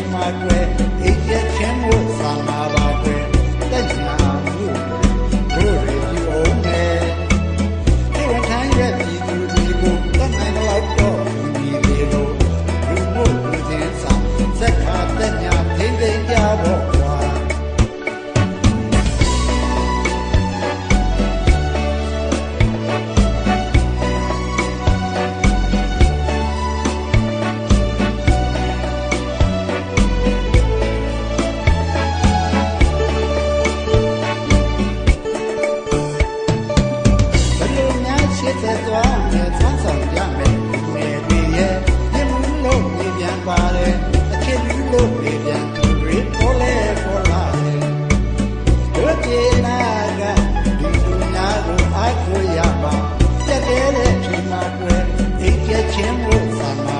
take my breath ပါတယ်အချစ်လို့နေပြန် great for life for life တို့ချင်နာကဒီလူနာကိုအကူရပါတက်တဲ့ဖြစ်မှာတွေ့အိတ်ချက်ချင်းလို့ဆာမှာ